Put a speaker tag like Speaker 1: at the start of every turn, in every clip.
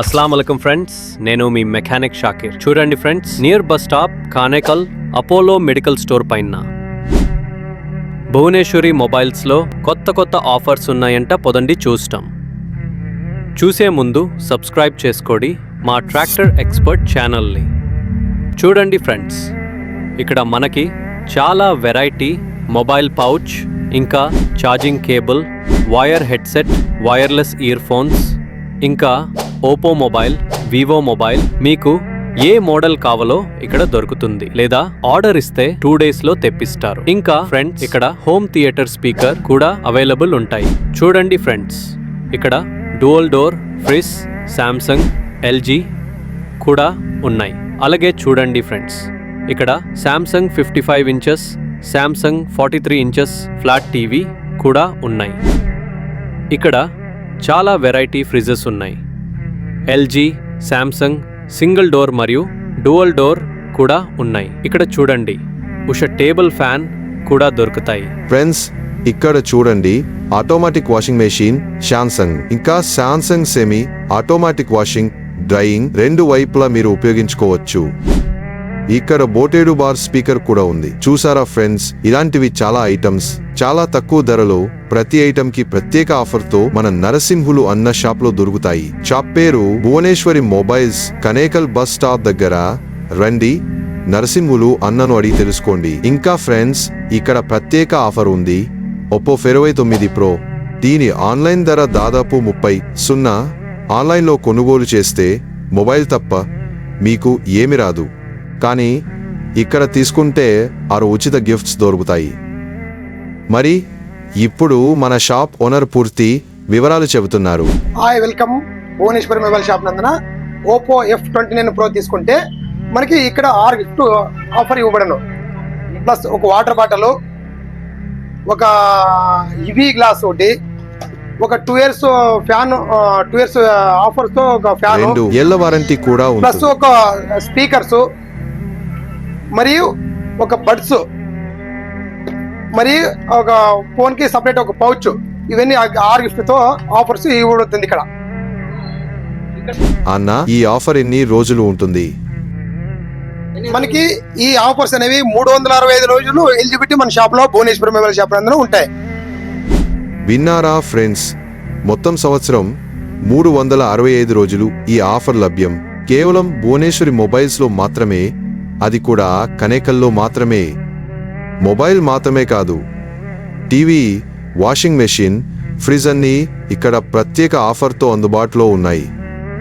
Speaker 1: అస్సలం వలకం ఫ్రెండ్స్ నేను మీ మెకానిక్ షాకిర్. చూడండి friends near bus stop Kanekal Apollo medical store పైన. భువనేశ్వరి మొబైల్స్లో కొత్త కొత్త ఆఫర్స్ ఉన్నాయంట పొదండి చూస్తాం. చూసే ముందు సబ్స్క్రైబ్ చేసుకోండి మా ట్రాక్టర్ ఎక్స్పర్ట్ ఛానల్ని చూడండి ఫ్రెండ్స్ ఇక్కడ మనకి చాలా వెరైటీ మొబైల్ పౌచ్ ఇంకా charging cable wire headset wireless earphones ఇంకా ఓపో మొబైల్ వివో మొబైల్ మీకు ఏ మోడల్ కావాలో ఇక్కడ దొరుకుతుంది. లేదా ఆర్డర్ ఇస్తే టూ డేస్లో తెప్పిస్తారు. ఇంకా ఫ్రెండ్స్ ఇక్కడ హోమ్ థియేటర్ స్పీకర్ కూడా అవైలబుల్ ఉంటాయి. చూడండి ఫ్రెండ్స్ ఇక్కడ dual door fridges Samsung LG కూడా ఉన్నాయి. అలాగే చూడండి ఫ్రెండ్స్ ఇక్కడ Samsung fifty five inches Samsung forty three inches flat TV కూడా ఉన్నాయి. ఇక్కడ చాలా వెరైటీ ఫ్రిజెస్ ఉన్నాయి. ఎల్జీ శాంసంగ్ సింగిల్ డోర్ మరియు డూయల్ డోర్ కూడా ఉన్నాయి. ఇక్కడ చూడండి. ఉష టేబుల్ ఫ్యాన్ కూడా దొరుకుతాయి.
Speaker 2: ఫ్రెండ్స్ ఇక్కడ చూడండి. Automatic washing machine Samsung. ఇంకా Samsung semi automatic washing drying రెండు వైపులా మీరు ఉపయోగించుకోవచ్చు. ఇక్కడ బోటేడు బార్ స్పీకర్ కూడా ఉంది. చూసారా ఫ్రెండ్స్ ఇలాంటివి చాలా ఐటమ్స్. చాలా తక్కువ ధరలో ప్రతి ఐటమ్కి ప్రత్యేక ఆఫర్తో మన నరసింహులు అన్న షాప్లో దొరుకుతాయి. షాప్ పేరు Bhuvaneshwari mobiles Kanekal bus stop దగ్గర. రండి నరసింహులు అన్నను అడిగి తెలుసుకోండి. ఇంకా ఫ్రెండ్స్ ఇక్కడ ప్రత్యేక ఆఫర్ ఉంది. ఒప్పో ఫెరవై తొమ్మిది ప్రో. దీని ఆన్లైన్ ధర దాదాపు ముప్పై. సున్నా. ఆన్లైన్లో కొనుగోలు చేస్తే మొబైల్ తప్ప మీకు ఏమి రాదు. కానీ ఇక్కడ తీసుకుంటే ఆరు ఉచిత గిఫ్ట్స్ దొరుకుతాయి. మరి ఇప్పుడు మన షాప్ ఓనర్ పూర్తి వివరాలు చెబుతున్నారు.
Speaker 3: Hi welcome Bhuvaneshwari mobile shop నందున Oppo F twenty nine pro తీసుకుంటే మనకి ఇక్కడ ఆరు గిఫ్ట్ ఆఫర్ ఇవ్వబడను. ప్లస్ ఒక వాటర్ బాటిల్ ఒక ఇవి గ్లాస్ ఒకటి ఒక two years fan two years ఆఫర్స్తో ఒక ఫ్యాన్
Speaker 2: వారంటీ కూడా
Speaker 3: ప్లస్ ఒక స్పీకర్స్ మరియు ఒక బడ్స్ మరియు ఒక ఫోన్కి సపరేట్ ఒక పౌచ్ ఇవన్నీ ఆరు గిఫ్ట్తో ఆఫర్స్ ఇవ్వబడుతుంది ఇక్కడ.
Speaker 2: అన్న ఈ ఆఫర్ ఎన్ని రోజులు ఉంటుంది?
Speaker 3: మనకి ఈ ఆఫర్స్ అనేవి మూడు వందల అరవై ఐదు రోజులు ఎలిజిబిలిటీ మన షాప్లో భువనేశ్వరి మొబైల్ షాప్ నందున ఉంటాయి.
Speaker 2: విన్నారా ఫ్రెండ్స్? మొత్తం సంవత్సరం మూడు వందల అరవై ఐదు రోజులు ఈ ఆఫర్ లభ్యం. కేవలం భువనేశ్వరి మొబైల్స్లో మాత్రమే అది కూడా కనేకల్లో మాత్రమే. మొబైల్ మాత్రమే కాదు. టీవీ వాషింగ్ మెషిన్ ఫ్రిజ్ అన్ని ఇక్కడ ప్రత్యేక ఆఫర్తో అందుబాటులో ఉన్నాయి.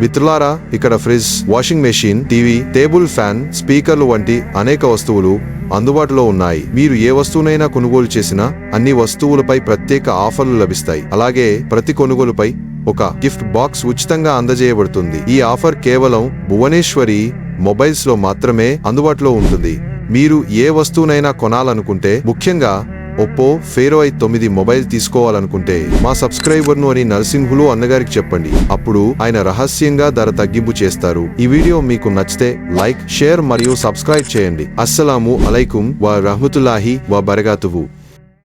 Speaker 2: మిత్రులారా ఇక్కడ fridge washing machine TV table fan స్పీకర్లు వంటి అనేక వస్తువులు అందుబాటులో ఉన్నాయి. మీరు ఏ వస్తువునైనా కొనుగోలు చేసినా అన్ని వస్తువులపై ప్రత్యేక ఆఫర్లు లభిస్తాయి. అలాగే ప్రతి కొనుగోలుపై ఒక గిఫ్ట్ బాక్స్ ఉచితంగా అందజేయబడుతుంది. ఈ ఆఫర్ కేవలం భువనేశ్వరి మొబైల్స్లో మాత్రమే అందుబాటులో ఉంటుంది. మీరు ఏ వస్తువునైనా కొనాలనుకుంటే ముఖ్యంగా ఒప్పో ఫేరో ఐ తొమ్మిది మొబైల్ తీసుకోవాలనుకుంటే మా సబ్స్క్రైబర్ను అని నరసింహులు అన్నగారికి చెప్పండి. అప్పుడు ఆయన రహస్యంగా ధర తగ్గింపు చేస్తారు. ఈ వీడియో మీకు నచ్చితే లైక్ షేర్ మరియు సబ్స్క్రైబ్ చేయండి. అస్సలాము అలైకుం వా రహమతుల్లాహి వా బరగాతువు